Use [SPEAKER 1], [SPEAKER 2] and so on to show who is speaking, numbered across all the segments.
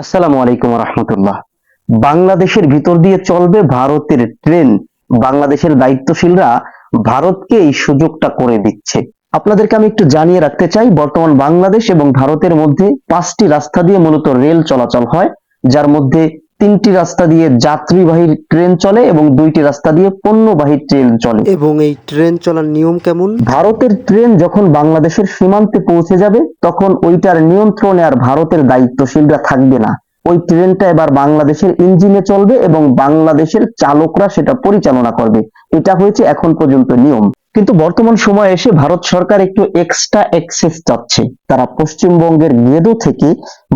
[SPEAKER 1] আসসালামু আলাইকুম রহমতুল্লাহ। বাংলাদেশের ভিতর দিয়ে চলবে ভারতের ট্রেন। বাংলাদেশের দায়িত্বশীলরা ভারতকে এই সুযোগটা করে দিচ্ছে। আপনাদেরকে আমি একটু জানিয়ে রাখতে চাই, বর্তমান বাংলাদেশ এবং ভারতের মধ্যে পাঁচটি রাস্তা দিয়ে মূলত রেল চলাচল হয়, যার মধ্যে তিনটি রাস্তা দিয়ে যাত্রীবাহী ট্রেন চলে এবং দুইটি রাস্তা দিয়ে পণ্যবাহী ট্রেন চলে।
[SPEAKER 2] এবং এই ট্রেন চলার নিয়ম কেমন?
[SPEAKER 1] ভারতের ট্রেন যখন বাংলাদেশের সীমান্তে পৌঁছে যাবে তখন ওইটার নিয়ন্ত্রণে আর ভারতের দায়িত্বশীলরা থাকবে না। ওই ট্রেনটা এবার বাংলাদেশের ইঞ্জিনে চলবে এবং বাংলাদেশের চালকরা সেটা পরিচালনা করবে। এটা হয়েছে এখন পর্যন্ত নিয়ম। কিন্তু বর্তমান সময়ে এসে ভারত সরকার একটু এক্সট্রা অ্যাক্সেস চাচ্ছে। তারা পশ্চিমবঙ্গের গেদো থেকে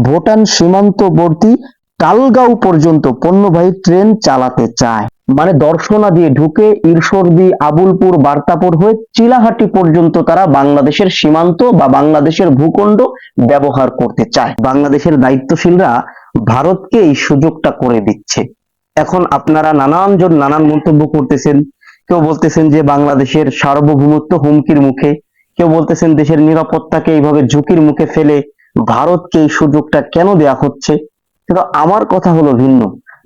[SPEAKER 1] ভুটান সীমান্তবর্তী টালগাঁও পর্যন্ত পণ্যবাহী ট্রেন চালাতে চায়। মানে দর্শনা দিয়ে ঢুকে ঈশ্বরদী, আবুলপুর, বার্তাপুর হয়ে চিলাহাটি পর্যন্ত তারা বাংলাদেশের সীমান্ত বা বাংলাদেশের ভূখণ্ড ব্যবহার করতে চায়। বাংলাদেশের দায়িত্বশীলরা ভারতকে এই সুযোগটা করে দিচ্ছে। এখন আপনারা নানানজন নানান মন্তব্য করতেছেন। কেউ বলতেছেন যে বাংলাদেশের সার্বভৌমত্ব হুমকির মুখে। কেউ বলতেছেন দেশের নিরাপত্তাকে এইভাবে ঝুঁকির মুখে ফেলে ভারতকে এই সুযোগটা কেন দেয়া হচ্ছে? কিন্তু আমার কথা হলো ভিন্ন।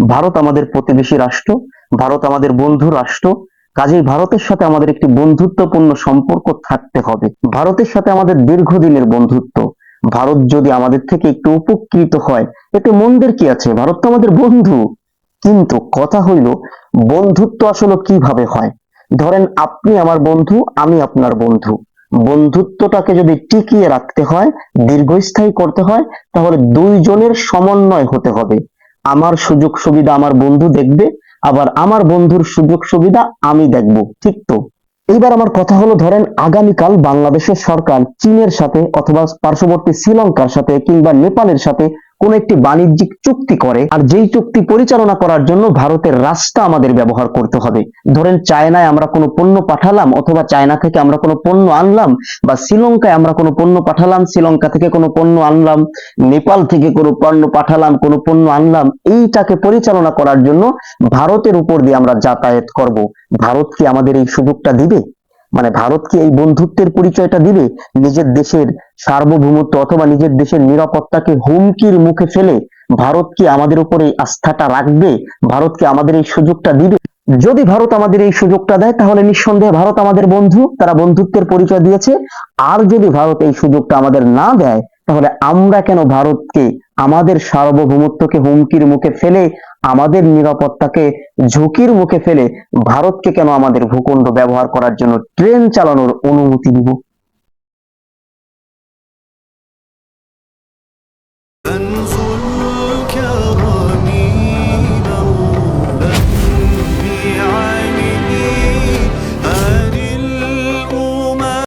[SPEAKER 1] ভারত আমাদের প্রতিবেশী রাষ্ট্র, ভারত আমাদের বন্ধু রাষ্ট্র, কাজেই ভারতের সাথে আমাদের একটি বন্ধুত্বপূর্ণ সম্পর্ক থাকতে হবে। ভারতের সাথে আমাদের দীর্ঘদিনের বন্ধুত্ব। ভারত যদি আমাদের থেকে একটু উপকৃত হয়, এতে মন্দের কি আছে? ভারত তো আমাদের বন্ধু। কিন্তু কথা হইল, বন্ধুত্ব আসলে কীভাবে হয়? ধরেন আপনি আমার বন্ধু, আমি আপনার বন্ধু। বন্ধুত্বটাকে যদি টিকিয়ে রাখতে হয়, দীর্ঘস্থায়ী করতে হয়, তাহলে দুইজনের সমন্বয় হতে হবে। আমার সুযোগ সুবিধা আমার বন্ধু দেখবে, আবার আমার বন্ধুর সুযোগ সুবিধা আমি দেখব। ঠিক তো? এইবার আমার কথা হলো, ধরেন আগামীকাল বাংলাদেশের সরকার চীনের সাথে অথবা পার্শ্ববর্তী শ্রীলঙ্কার সাথে কিংবা নেপালের সাথে কোন একটি বাণিজ্যিক চুক্তি করে আর যেই চুক্তি পরিচালনা করার জন্য ভারতের রাস্তা আমাদের ব্যবহার করতে হবে। ধরেন চায়নায় আমরা কোনো পণ্য পাঠালাম অথবা চায়না থেকে আমরা কোনো পণ্য আনলাম বা শ্রীলঙ্কায় আমরা কোনো পণ্য পাঠালাম, শ্রীলঙ্কা থেকে কোনো পণ্য আনলাম, নেপাল থেকে কোনো পণ্য পাঠালাম, কোনো পণ্য আনলাম, এইটাকে পরিচালনা করার জন্য ভারতের উপর দিয়ে আমরা যাতায়াত করব। ভারত কি আমাদের এই সুযোগটা দিবে? মানে ভারত কি এই বন্ধুত্বের পরিচয়টা দিবে? নিজের দেশের সার্বভৌমত্ব অথবা নিজের দেশের নিরাপত্তাকে হুমকির মুখে ফেলে ভারত কি আমাদের উপর আস্থাটা রাখবে? ভারত কি আমাদের এই সুযোগটা দিবে? যদি ভারত আমাদের এই সুযোগটা দেয়, তাহলে নিঃসন্দেহে ভারত আমাদের বন্ধু। তারা বন্ধুত্বের পরিচয় দিয়েছে। আর যদি ভারত এই সুযোগটা আমাদের না দেয়, তাহলে আমরা কেন ভারতকে আমাদের সার্বভৌমত্বকে হুমকির মুখে ফেলে, আমাদের নিরাপত্তাকে ঝুঁকির মুখে ফেলে, ভারতকে কেন আমাদের ভূখণ্ড ব্যবহার করার জন্য ট্রেন চালানোর অনুমতি দিব? أنزل